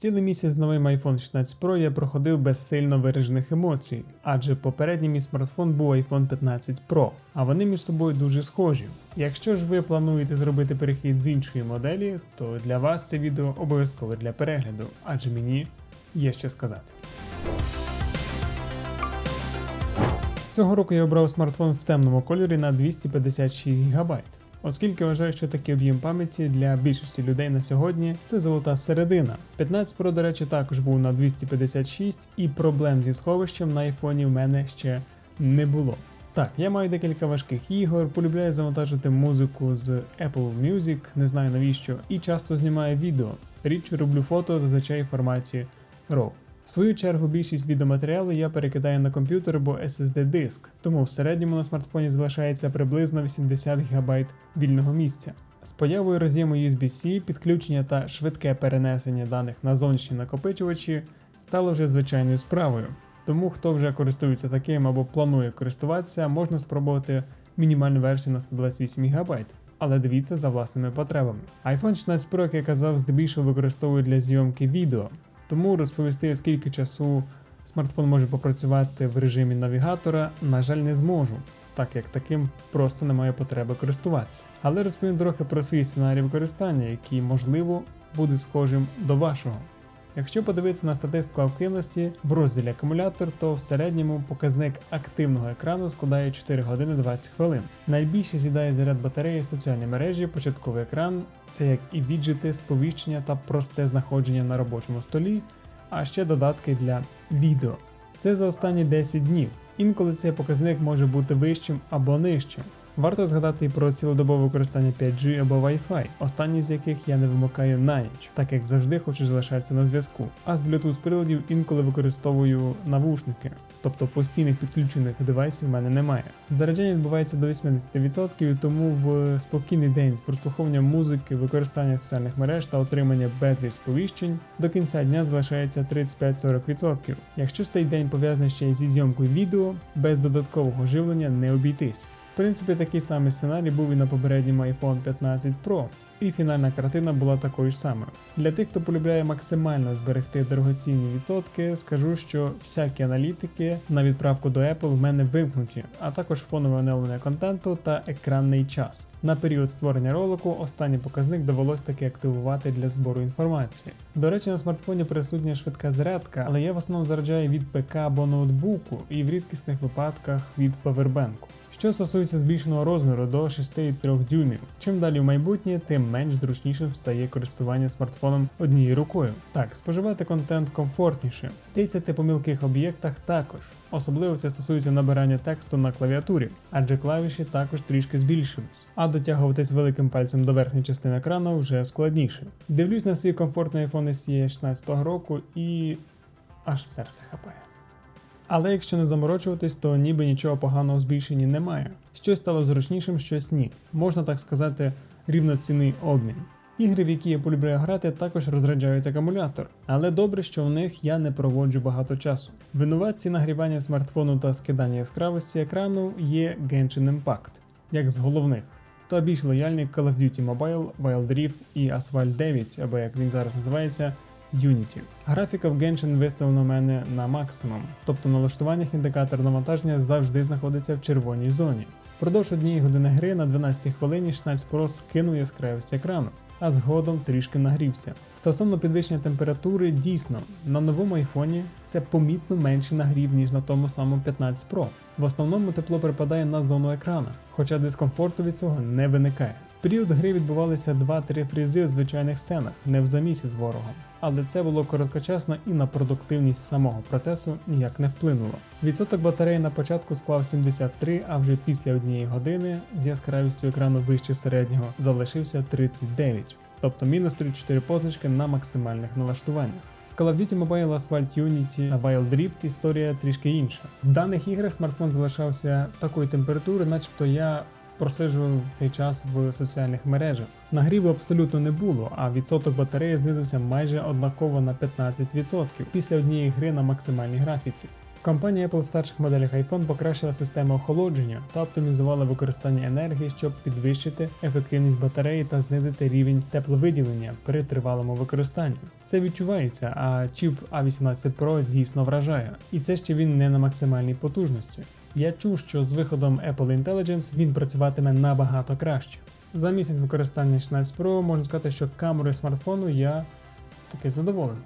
Цілий місяць з новим iPhone 16 Pro я проходив без сильно виражених емоцій, адже попередній мій смартфон був iPhone 15 Pro, а вони між собою дуже схожі. Якщо ж ви плануєте зробити перехід з іншої моделі, то для вас це відео обов'язкове для перегляду, адже мені є що сказати. Цього року я обрав смартфон в темному кольорі на 256 ГБ. Оскільки вважаю, що такий об'єм пам'яті для більшості людей на сьогодні це золота середина. 15 Pro, до речі, також був на 256, і проблем зі сховищем на айфоні в мене ще не було. Так, я маю декілька важких ігор, полюбляю завантажити музику з Apple Music, не знаю навіщо, і часто знімаю відео. Рідше роблю фото зазвичай в форматі RAW. Свою чергу більшість відеоматеріалу я перекидаю на комп'ютер або SSD диск, тому в середньому на смартфоні залишається приблизно 80 ГБ вільного місця. З появою роз'єму USB-C, підключення та швидке перенесення даних на зовнішні накопичувачі стало вже звичайною справою. Тому хто вже користується таким або планує користуватися, можна спробувати мінімальну версію на 128 ГБ. Але дивіться за власними потребами. iPhone 16 Pro, як я казав, здебільшого використовую для зйомки відео, тому розповісти, скільки часу смартфон може попрацювати в режимі навігатора, на жаль, не зможу, так як таким просто немає потреби користуватися. Але розповім трохи про свій сценарій використання, який, можливо, буде схожим до вашого. Якщо подивитися на статистику активності в розділі акумулятор, то в середньому показник активного екрану складає 4 години 20 хвилин. Найбільше з'їдає заряд батареї соціальні мережі, початковий екран, це як і віджити, сповіщення та просте знаходження на робочому столі, а ще додатки для відео. Це за останні 10 днів. Інколи цей показник може бути вищим або нижчим. Варто згадати і про цілодобове використання 5G або Wi-Fi, останні з яких я не вимикаю на ніч, так як завжди хочу залишатися на зв'язку. А з Bluetooth приладів інколи використовую навушники, тобто постійних підключених девайсів в мене немає. Заряджання відбувається до 80%, тому в спокійний день з прослуховуванням музики, використання соціальних мереж та отримання безліч сповіщень до кінця дня залишається 35-40%. Якщо ж цей день пов'язаний ще зі зйомкою відео, без додаткового живлення не обійтись. Принципі, такий самий сценарій був і на попередньому iPhone 15 Pro, і фінальна картина була такою ж самою. Для тих, хто полюбляє максимально зберегти дорогоцінні відсотки, скажу, що всякі аналітики на відправку до Apple в мене вимкнуті, а також фонове оновлення контенту та екранний час. На період створення ролику останній показник довелось таки активувати для збору інформації. До речі, на смартфоні присутня швидка зарядка, але я в основному заряджаю від ПК або ноутбуку і в рідкісних випадках від павербенку. Що стосується збільшеного розміру до 6,3 дюймів. Чим далі в майбутнє, тим менш зручнішим стає користування смартфоном однією рукою. Так, споживати контент комфортніше, тицяти по мілких об'єктах також. Особливо це стосується набирання тексту на клавіатурі, адже клавіші також трішки збільшились, а дотягуватись великим пальцем до верхньої частини екрану вже складніше. Дивлюсь на свій комфортний iPhone SE 16 року і аж серце хапає. Але якщо не заморочуватись, то ніби нічого поганого в збільшенні немає. Щось стало зручнішим, щось ні. Можна так сказати, рівноцінний обмін. Ігри, в які я полюбляю грати, також розряджають акумулятор, але добре, що в них я не проводжу багато часу. Винуватці нагрівання смартфону та скидання яскравості екрану є Genshin Impact, як з головних, та більш лояльний Call of Duty Mobile, Wild Rift і Asphalt 9, або як він зараз називається, Unity. Графіка в Genshin виставлена у мене на максимум, тобто на налаштуваннях індикатор навантаження завжди знаходиться в червоній зоні. Впродовж однієї години гри на 12 хвилині 16 Pro скинув яскравість екрану, а згодом трішки нагрівся. Стосовно підвищення температури, дійсно, на новому айфоні це помітно менший нагрів, ніж на тому самому 15 Pro. В основному тепло припадає на зону екрана, хоча дискомфорту від цього не виникає. Період гри відбувалися 2-3 фрізи у звичайних сценах, не в замісі з ворогом. Але це було короткочасно і на продуктивність самого процесу ніяк не вплинуло. Відсоток батареї на початку склав 73, а вже після однієї години з яскравістю екрану вище середнього залишився 39, тобто мінус 34 позначки на максимальних налаштуваннях. З Call of Duty Mobile Asphalt Unity та Wild Rift історія трішки інша. В даних іграх смартфон залишався такої температури, начебто я просиджував цей час в соціальних мережах. Нагріву абсолютно не було, а відсоток батареї знизився майже однаково на 15% після однієї гри на максимальній графіці. Компанія Apple в старших моделях iPhone покращила систему охолодження та оптимізувала використання енергії, щоб підвищити ефективність батареї та знизити рівень тепловиділення при тривалому використанні. Це відчувається, а чіп A18 Pro дійсно вражає. І це ще він не на максимальній потужності. Я чув, що з виходом Apple Intelligence він працюватиме набагато краще. За місяць використання 16 Pro можна сказати, що камерою смартфону я таки задоволений.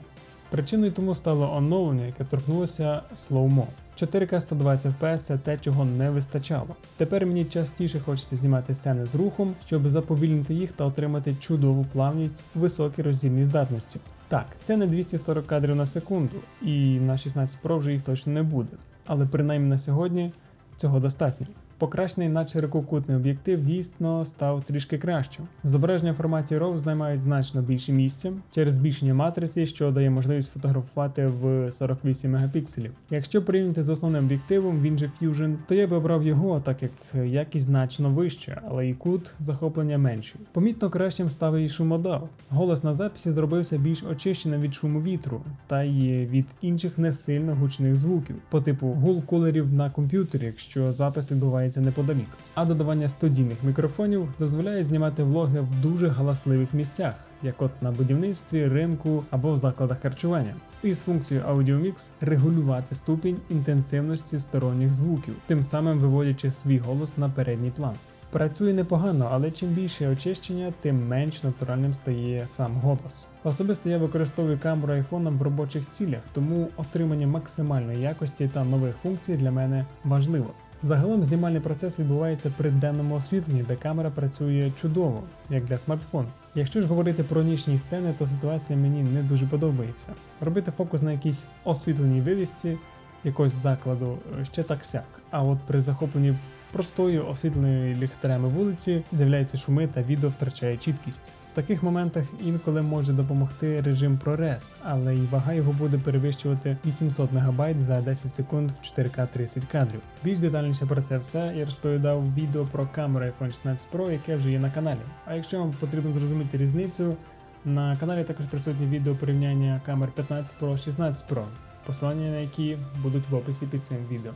Причиною тому стало оновлення, яке торкнулося слоумо. 4К 120 FPS – це те, чого не вистачало. Тепер мені частіше хочеться знімати сцени з рухом, щоб заповільнити їх та отримати чудову плавність, високі роздільні здатності. Так, це не 240 кадрів на секунду, і на 16 Pro вже їх точно не буде. Але принаймні на сьогодні цього достатньо. Покращений на ширококутний об'єктив дійсно став трішки кращим. Зображення в форматі RAW займають значно більше місця через збільшення матриці, що дає можливість фотографувати в 48 мегапікселів. Якщо порівняти з основним об'єктивом, він Fusion, то я би обрав його, так як якість значно вища, але і кут захоплення менший. Помітно кращим став і шумодав. Голос на записі зробився більш очищеним від шуму вітру та й від інших не сильно гучних звуків, по типу гул кулерів на комп'ютері, якщо запис відбувається неподалік. А додавання студійних мікрофонів дозволяє знімати влоги в дуже галасливих місцях, як от на будівництві, ринку або в закладах харчування. І з функцією Audio Mix регулювати ступінь інтенсивності сторонніх звуків, тим самим виводячи свій голос на передній план. Працює непогано, але чим більше очищення, тим менш натуральним стає сам голос. Особисто я використовую камеру iPhone в робочих цілях, тому отримання максимальної якості та нових функцій для мене важливо. Загалом знімальний процес відбувається при денному освітленні, де камера працює чудово, як для смартфону. Якщо ж говорити про нічні сцени, то ситуація мені не дуже подобається. Робити фокус на якійсь освітленій вивісці якогось закладу е, ще так сяк. А от при захопленні простою освітленою ліхтарями вулиці з'являються шуми та відео втрачає чіткість. В таких моментах інколи може допомогти режим ProRes, але й вага його буде перевищувати 800 МБ за 10 секунд в 4К 30 кадрів. Більш детальніше про це все я розповідав в відео про камеру iPhone 16 Pro, яке вже є на каналі. А якщо вам потрібно зрозуміти різницю, на каналі також присутні відео порівняння камер 15 Pro 16 Pro, посилання на які будуть в описі під цим відео.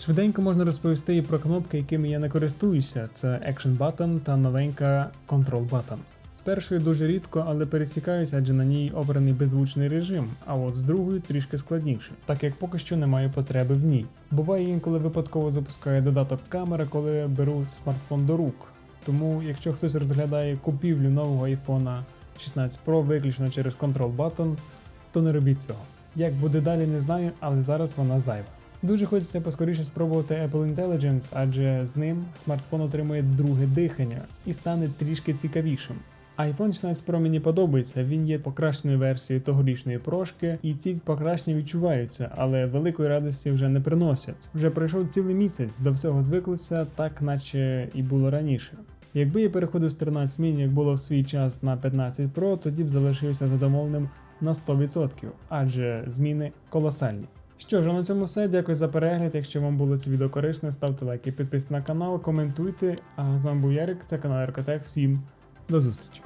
Швиденько можна розповісти і про кнопки, якими я не користуюся. Це Action Button та новенька Control Button. З першою дуже рідко, але пересікаюся, адже на ній обраний беззвучний режим, а от з другою трішки складніше, так як поки що немає потреби в ній. Буває інколи випадково запускає додаток камера, коли беру смартфон до рук. Тому, якщо хтось розглядає купівлю нового iPhone 16 Pro виключно через Control Button, то не робіть цього. Як буде далі, не знаю, але зараз вона зайва. Дуже хочеться поскоріше спробувати Apple Intelligence, адже з ним смартфон отримує друге дихання і стане трішки цікавішим. iPhone 16 Pro мені подобається, він є покращеною версією тогорічної прошки, і ці покращення відчуваються, але великої радості вже не приносять. Вже пройшов цілий місяць, до всього звиклися, так наче і було раніше. Якби я переходив з 13 мін, як було в свій час на 15 Pro, тоді б залишився задоволеним на 100%, адже зміни колосальні. Що ж, на цьому все. Дякую за перегляд. Якщо вам було це відео корисне, ставте лайки, підписуйтесь на канал, коментуйте. А з вами був Ярик, це канал Аркотех. Всім до зустрічі!